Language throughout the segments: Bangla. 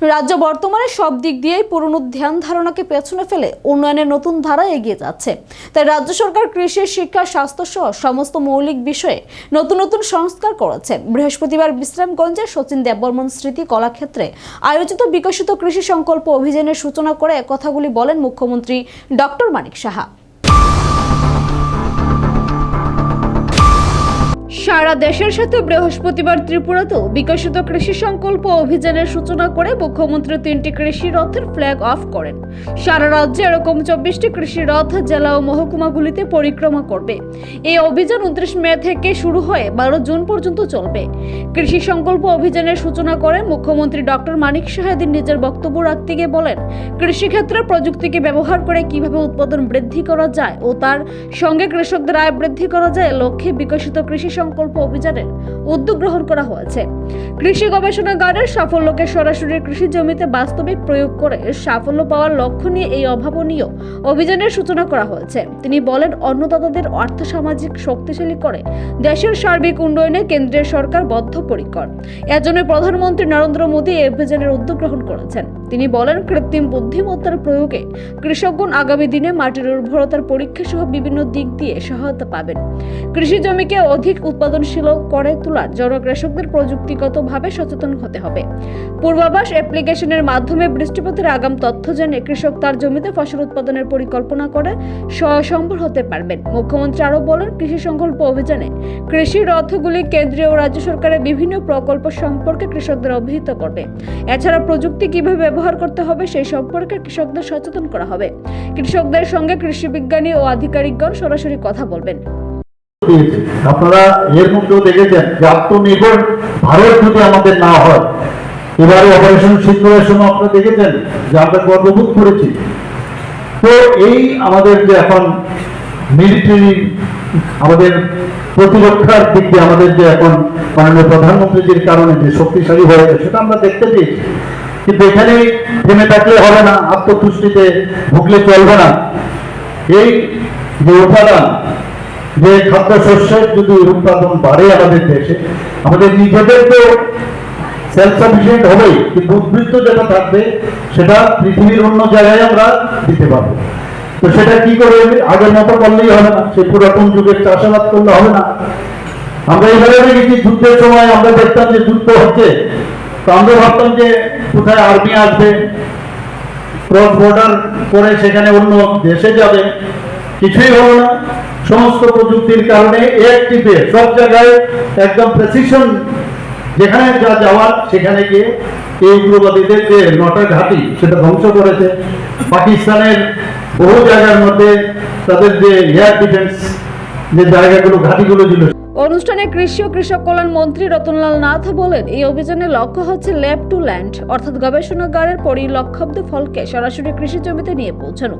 রাজ্য বর্তমানে সব দিক দিয়েই পুরনো ধ্যান ধারণাকে পেছনে ফেলে উন্নয়নের নতুন ধারা এগিয়ে যাচ্ছে। তাই রাজ্য সরকার কৃষি, শিক্ষা, স্বাস্থ্য সহ সমস্ত মৌলিক বিষয়ে নতুন নতুন সংস্কার করেছে। বৃহস্পতিবার বিশ্রামগঞ্জে সচিন দেববর্মন স্মৃতি কলাক্ষেত্রে আয়োজিত বিকশিত কৃষি সংকল্প অভিযানের সূচনা করে কথাগুলি বলেন মুখ্যমন্ত্রী ডক্টর মানিক সাহা। সারা দেশের সাথে বৃহস্পতিবার ত্রিপুরাতেও বিকশিত কৃষি সংকল্প অভিযানের সূচনা করে মুখ্যমন্ত্রী তিনটি কৃষি রথের ফ্ল্যাগ অফ করেন। সারা রাজ্যে এরকম চব্বিশটি কৃষি রথ, জেলা ও মহকুমাগুলিতে পরিক্রমা করবে। এই অভিযান উনত্রিশ মে থেকে শুরু হয়ে বারো জুন পর্যন্ত চলবে। কৃষি সংকল্প অভিযানের সূচনা করেন মুখ্যমন্ত্রী ডক্টর মানিক সাহাদিন নিজের বক্তব্য রাখতে গিয়ে বলেন, কৃষিক্ষেত্রে প্রযুক্তিকে ব্যবহার করে কীভাবে উৎপাদন বৃদ্ধি করা যায় ও তার সঙ্গে কৃষকদের আয় বৃদ্ধি করা যায়, লক্ষ্যে বিকশিত কৃষি সংকল্প অভিযানের উদ্যোগ গ্রহণ করা হয়েছে। কৃষি গবেষণাগারের সাফল্যকে সরাসরি কৃষি জমিতে বাস্তবিক প্রয়োগ করে সাফল্য পাওয়ার লক্ষ্য নিয়ে এই অভাবনীয় অভিযানের সূচনা করা হয়েছে। তিনি বলেন, অন্নদাতাদের অর্থ সামাজিক শক্তিশালী করে দেশের সার্বিক উন্নয়নে কেন্দ্রের সরকার বদ্ধপরিকর। এজন্য প্রধানমন্ত্রী নরেন্দ্র মোদী এই অভিযানের উদ্যোগ গ্রহণ করেছেন। তিনি বলেন, কৃত্রিম বুদ্ধিমত্তার প্রয়োগে কৃষকগণ আগামী দিনে মাটির উর্বরতার পরীক্ষা সহ বিভিন্ন দিক দিয়ে সহায়তা পাবেন। কৃষি জমিকে অধিক উৎপাদনশীল করে তোলার জন্য কৃষকদের প্রযুক্তিগতভাবে সচেতন হতে হবে। পূর্বাভাস অ্যাপ্লিকেশনের মাধ্যমে বৃষ্টিপাতের আগাম তথ্য জেনে কৃষক তার জমিতে ফসল উৎপাদনের পরিকল্পনা করে স্বসম্বর হতে পারবেন। মুখ্যমন্ত্রী আরও বলেন, কৃষি সংকল্প অভিযানে কৃষি রথগুলি কেন্দ্রীয় ও রাজ্য সরকারের বিভিন্ন প্রকল্প সম্পর্কে কৃষকদের অবহিত করবে। এছাড়া প্রযুক্তি কীভাবে ব্যবহার করতে হবে সেই সম্পর্কে কৃষকদের সচেতন করা হবে। কৃষকদের সঙ্গে কৃষি বিজ্ঞানী ও আধিকারিকগণ সরাসরি কথা বলবেন। দিয়েছে আপনারা এর মধ্যেও দেখেছেন যে আত্মনির্ভর ভারত যদি আমাদের না হয়, এবারে অপারেশন সিন্দুরের সময় আপনারা দেখেছেন যে আমরা গর্ববোধ করেছি। তো এই আমাদের যে এখন মিলিটারি আমাদের প্রতিরক্ষার দিক দিয়ে আমাদের যে এখন মাননীয় প্রধানমন্ত্রীজির কারণে যে শক্তিশালী হয়ে গেছে, সেটা আমরা দেখতে পেয়েছি। কিন্তু এখানে থেমে থাকলে হবে না, আত্মতুষ্টিতে ভুগলে চলবে না। এই যে উপাদান যে খাদ্য শস্যের যদি উৎপাদন বাড়ে আমাদের দেশে, আমাদের নিজেদের তো সেলফ সাফিসিয়েন্ট হবেই, কিন্তু উদ্বৃত্ত যেটা থাকবে, সেটা পৃথিবীর অন্য জায়গায় আমরা দিতে পারব। তো সেটা কি করে আগের মতো করলেই হবে না। সে পুরাতন যুগের চাষাবাদ করলে হবে না। আমরা এইভাবে দেখেছি, যুদ্ধের সময় আমরা দেখতাম যে যুদ্ধ হচ্ছে। তো আমরা ভাবতাম যে কোথায় আর্মি আসবে ক্রস বর্ডার করে সেখানে অন্য দেশে যাবে। কিছুই হলো না। সমস্ত প্রযুক্তির কারণে এক টিপে সব জায়গায় একদম প্রেসিশন যেখানে যা যাওয়ার, সেখানে গিয়ে এই উগ্রবাদীদের যে নটা ঘাঁটি, সেটা ধ্বংস করেছে। পাকিস্তানের বহু জায়গার মধ্যে তাদের যে এয়ার ডিফেন্স যে জায়গাগুলো, ঘাঁটিগুলো ছিল অনুষ্ঠানে কৃষি ও কৃষক কল্যাণ মন্ত্রী রতনলাল নাথ বলেন, এই অভিযানের লক্ষ্য হচ্ছে ল্যাব টু ল্যান্ড, অর্থাৎ গবেষণাগারের পরিলক্ষব্ধ ফলকে সরাসরি কৃষি জমিতে নিয়ে পৌঁছানো।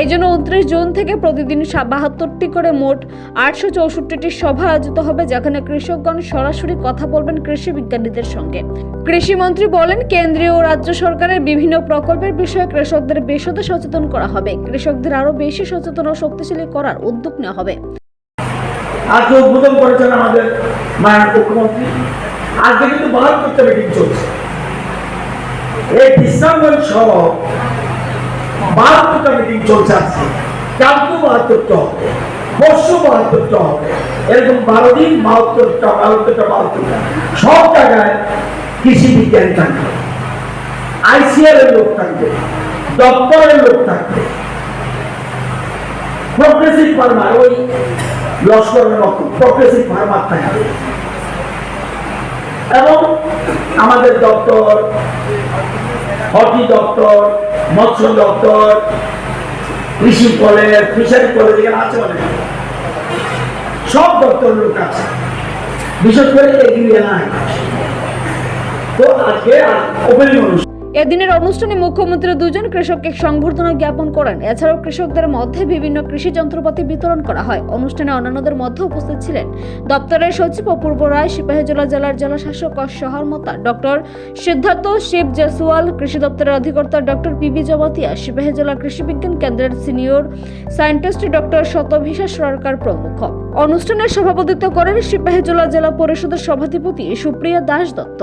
এই জন্য উনত্রিশ জুন থেকে প্রতিদিন বাহাত্তরটি করে মোট আটশো চৌষট্টিটি সভা আয়োজিত হবে, যেখানে কৃষকগণ সরাসরি কথা বলবেন কৃষি বিজ্ঞানীদের সঙ্গে। কৃষিমন্ত্রী বলেন, কেন্দ্রীয় ও রাজ্য সরকারের বিভিন্ন প্রকল্পের বিষয়ে কৃষকদের বিশদে সচেতন করা হবে। কৃষকদের আরও বেশি সচেতন ও শক্তিশালী করার উদ্যোগ নেওয়া হবে। আজকে উদ্বোধন করেছেন আমাদের মায়ের মুখ্যমন্ত্রী। আজকে কিন্তু বাহাত্তরটা মিটিং চলছে। এই বিশ্রামগঞ্জ সহ বাহাত্তরটা মিটিং চলছে আজকে। কালকেও বাহাত্তরটা হবে পরশু বাহাত্তরটা হবে, এরকম বারো দিন বাহাত্তরটা বাহাত্তরটা বাহাত্তরটা। সব জায়গায় কৃষি বিজ্ঞান থাকবে, আইসিআর এর লোক থাকবে, দপ্তরের লোক থাকবে। প্রগ্রেসিভ ফার্মার ওই লস্করের এবং আমাদের দপ্তর, হকি দপ্তর, মৎস্য দপ্তর, কৃষি কলেজ ফিশারি কলেজ এখানে আছে অনেক। সব দপ্তর লোক আছে। বিশেষ করে এগিয়ে নাই তো আজকে ওপেনিং অনুষ্ঠান। এদিনের অনুষ্ঠানে মুখ্যমন্ত্রী দুজন কৃষককে সংবর্ধনা জ্ঞাপন করেন। এছাড়াও কৃষকদের মধ্যে বিভিন্ন কৃষি যন্ত্রপাতি বিতরণ করা হয়। অনুষ্ঠানে অন্যান্যদের মধ্যে উপস্থিত ছিলেন দপ্তরের সচিব অপূর্ব রায় সিপাহীজলা জেলার জেলা শাসক সহর্মতা ডক্টর সিদ্ধার্থ শিব জেসওয়াল, কৃষি দপ্তরের অধিকর্তা ডক্টর পিবি জমাতিয়া, সিপাহীজলা কৃষি বিজ্ঞান কেন্দ্রের senior scientist doctor Shatabhisha Sarkar প্রমুখ। অনুষ্ঠানে সভাপতিত্ব করেন সিপাহীজলা জেলা পরিষদের সভাধিপতি সুপ্রিয়া দাস দত্ত।